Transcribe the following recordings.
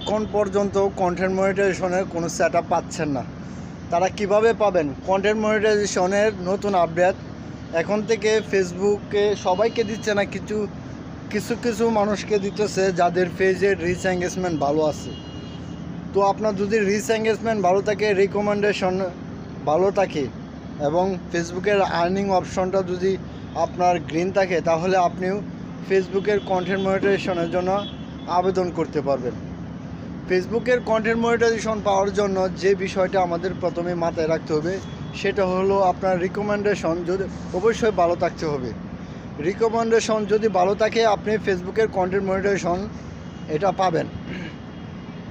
এখন পর্যন্ত কন্টেন্ট মনিটাইজেশনের কোনো সেট পাচ্ছেন না। তারা কীভাবে পাবেন? কন্টেন্ট মনিটাইজেশনের নতুন আপডেট এখন থেকে ফেসবুকে সবাইকে দিচ্ছে না, কিছু কিছু কিছু মানুষকে দিতেছে যাদের পেজের রিচ এঙ্গেজমেন্ট ভালো আছে। তো আপনার যদি রিচ এঙ্গেজমেন্ট ভালো থাকে রিকমেন্ডেশন ভালো থাকে, এবং ফেসবুকের আর্নিং অপশনটা যদি আপনার গ্রিন থাকে, তাহলে আপনিও ফেসবুকের কন্টেন্ট মনিটাইজেশনের জন্য আবেদন করতে পারবেন। ফেসবুকের কন্টেন্ট মনিটাইজেশন পাওয়ার জন্য যে বিষয়টা আমাদের প্রথমে মাথায় রাখতে হবে, সেটা হলো আপনার রিকমেন্ডেশন যদি অবশ্যই ভালো থাকতে হবে। রিকমেন্ডেশন যদি ভালো থাকে, আপনি ফেসবুকের কন্টেন্ট মনিটাইজেশন এটা পাবেন।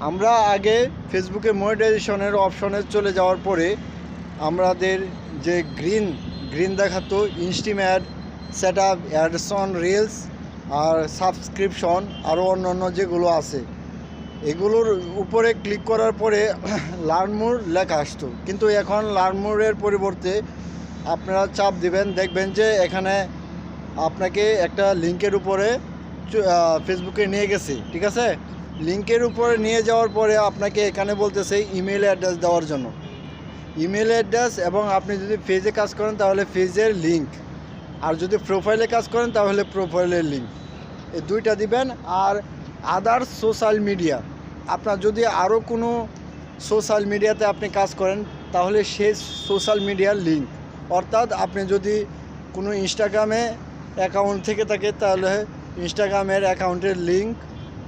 আমরা আগে ফেসবুকে মনিটাইজেশনের অপশনে চলে যাওয়ার পরে আমাদের যে গ্রিন গ্রিন দেখাতো ইনস্টিম্যাট সেট আপ অ্যাডসন রিলস আর সাবস্ক্রিপশন আরও অন্য অন্য যেগুলো আছে এগুলোর উপরে ক্লিক করার পরে লার্নমোর লেখা আসতো। কিন্তু এখন লার্নমোরের পরিবর্তে আপনারা চাপ দিবেন, দেখবেন যে এখানে আপনাকে একটা লিঙ্কের উপরে ফেসবুকে নিয়ে গেছে, ঠিক আছে? লিঙ্কের উপরে নিয়ে যাওয়ার পরে আপনাকে এখানে বলতেছে ইমেল অ্যাড্রেস দেওয়ার জন্য। ইমেল অ্যাড্রেস এবং আপনি যদি ফেজে কাজ করেন তাহলে ফেজের লিঙ্ক আর যদি প্রোফাইলে কাজ করেন তাহলে প্রোফাইলের লিঙ্ক এই দুইটা দিবেন। আর আদার সোশ্যাল মিডিয়া আপনার যদি আরও কোনো সোশ্যাল মিডিয়াতে আপনি কাজ করেন, তাহলে সে সোশ্যাল মিডিয়ার লিঙ্ক অর্থাৎ আপনি যদি কোনো ইনস্টাগ্রামে অ্যাকাউন্ট থেকে থাকে, তাহলে ইনস্টাগ্রামের অ্যাকাউন্টের লিঙ্ক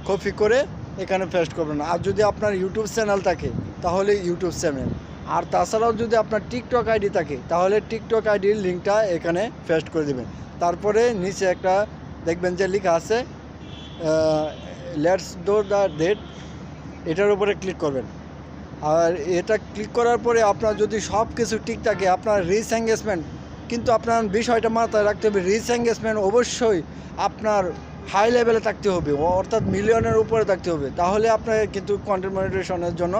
কপি করে এখানে পেস্ট করবেন। আর যদি আপনার ইউটিউব চ্যানেল থাকে, তাহলে ইউটিউব চ্যানেল আর তাছাড়াও যদি আপনার টিকটক আইডি থাকে, তাহলে টিকটক আইডির লিঙ্কটা এখানে পেস্ট করে দেবেন। তারপরে নিচে একটা দেখবেন যে লেখা আছে লেটস ডো দ্য ডেট এটার উপরে ক্লিক করবেন। আর এটা ক্লিক করার পরে আপনার যদি সব কিছু ঠিক থাকে, আপনার রিচ এঙ্গেজমেন্ট কিন্তু আপনার বিষয়টা মাথায় রাখতে হবে রিচ এঙ্গেজমেন্ট অবশ্যই আপনার হাই লেভেলে থাকতে হবে, অর্থাৎ মিলিয়নের উপরে থাকতে হবে। তাহলে আপনার কিন্তু কন্টেন্ট মনিটেশনের জন্য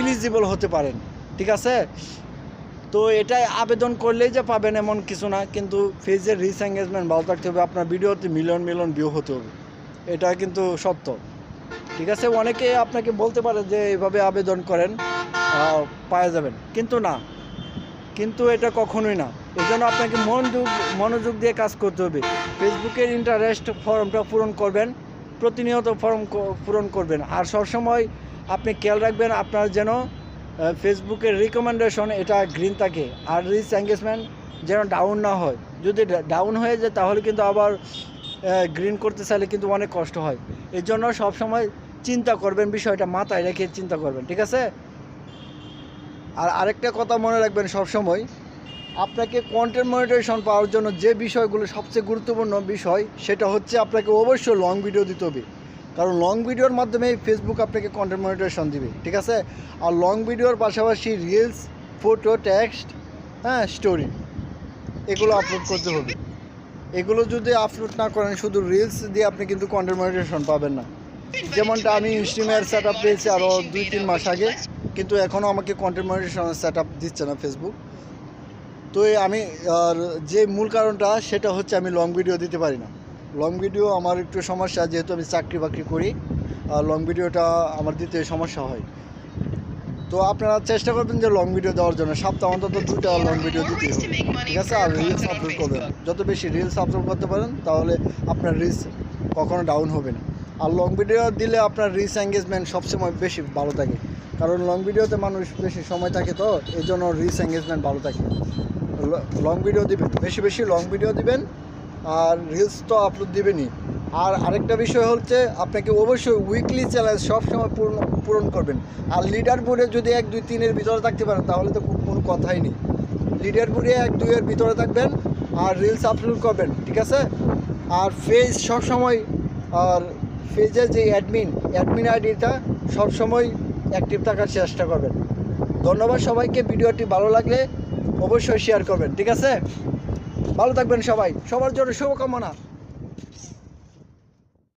ইলিজিবল হতে পারেন। ঠিক আছে? তো এটাই আবেদন করলেই যে পাবেন এমন কিছু না, কিন্তু ফেজের রিচ এঙ্গেজমেন্ট ভালো থাকতে হবে, আপনার ভিডিওতে মিলিয়ন মিলিয়ন ভিউ হতে হবে। এটা কিন্তু সত্য। ঠিক আছে, অনেকে আপনাকে বলতে পারে যে এইভাবে আবেদন করেন পাওয়া যাবেন। কিন্তু না, কিন্তু এটা কখনোই না। এই জন্য আপনাকে মনোযোগ মনোযোগ দিয়ে কাজ করতে হবে। ফেসবুকের ইন্টারেস্ট ফর্মটা পূরণ করবেন, প্রতিনিয়ত ফর্ম পূরণ করবেন। আর সবসময় আপনি খেয়াল রাখবেন, আপনার যেন ফেসবুকের রিকমেন্ডেশন এটা গ্রিন থাকে, আর রিচ এঙ্গেজমেন্ট যেন ডাউন না হয়। যদি ডাউন হয়ে যায়, তাহলে কিন্তু আবার গ্রিন করতে চাইলে কিন্তু অনেক কষ্ট হয়। এর জন্য সবসময় চিন্তা করবেন, বিষয়টা মাথায় রেখে চিন্তা করবেন, ঠিক আছে? আর আরেকটা কথা মনে রাখবেন সবসময়, আপনাকে কন্টেন্ট মনিটাইজেশন পাওয়ার জন্য যে বিষয়গুলো সবচেয়ে গুরুত্বপূর্ণ বিষয়, সেটা হচ্ছে আপনাকে অবশ্যই লং ভিডিও দিতে হবে। কারণ লং ভিডিওর মাধ্যমে ফেসবুক আপনাকে কন্টেন্ট মনিটাইজেশন দিবে, ঠিক আছে? আর লং ভিডিওর পাশাপাশি রিলস ফটো টেক্সট হ্যাঁ স্টোরি এগুলো আপলোড করতে হবে। এগুলো যদি আপলোড না করেন, শুধু রিলস দিয়ে আপনি কিন্তু কন্টেন্ট মনিটাইজেশন পাবেন না। যেমনটা আমি ইনস্টিমের সেট আপ পেয়েছি আরও দুই তিন মাস আগে, কিন্তু এখনও আমাকে কন্টেন্ট মনিটাইজেশন সেট আপ দিচ্ছে না ফেসবুক তো আমি যে মূল কারণটা, সেটা হচ্ছে আমি লং ভিডিও দিতে পারি না। লং ভিডিও আমার একটু সমস্যা, যেহেতু আমি চাকরি বাকরি করি, আর লং ভিডিওটা আমার দিতে সমস্যা হয়। তো আপনারা চেষ্টা করবেন যে লং ভিডিও দেওয়ার জন্য। সপ্তাহ অন্তত দুটা লং ভিডিও দিতে হবে। ঠিক আছে? আর রিলস আপলোড করবেন। যত বেশি রিলস আপলোড করতে পারেন, তাহলে আপনার রিলস কখনো ডাউন হবে না। আর লং ভিডিও দিলে আপনার রিচ এঙ্গেজমেন্ট সবসময় বেশি ভালো থাকে। কারণ লং ভিডিওতে মানুষ বেশি সময় থাকে তো এই জন্য রিচ এঙ্গেজমেন্ট ভালো থাকে। লং ভিডিও দিবেন, বেশি বেশি লং ভিডিও দিবেন, আর রিলস তো আপলোড দিবেনই। আর আরেকটা বিষয় হচ্ছে, আপনাকে অবশ্যই উইকলি চ্যালেঞ্জ সবসময় পূরণ পূরণ করবেন। আর লিডার বোর্ডে যদি এক, দুই, তিনের ভিতরে থাকতে পারেন, তাহলে তো কোনো কথাই নেই। লিডার বোর্ডে এক দুইয়ের ভিতরে থাকবেন, আর রিলস আপলোড করবেন, ঠিক আছে? আর ফেজ সবসময়, আর ফেজের যে অ্যাডমিন অ্যাডমিন আইডিটা সবসময় অ্যাক্টিভ থাকার চেষ্টা করবেন। ধন্যবাদ সবাইকে, ভিডিওটি ভালো লাগলে অবশ্যই শেয়ার করবেন, ঠিক আছে? ভালো থাকবেন সবাই, সবার জন্য শুভকামনা।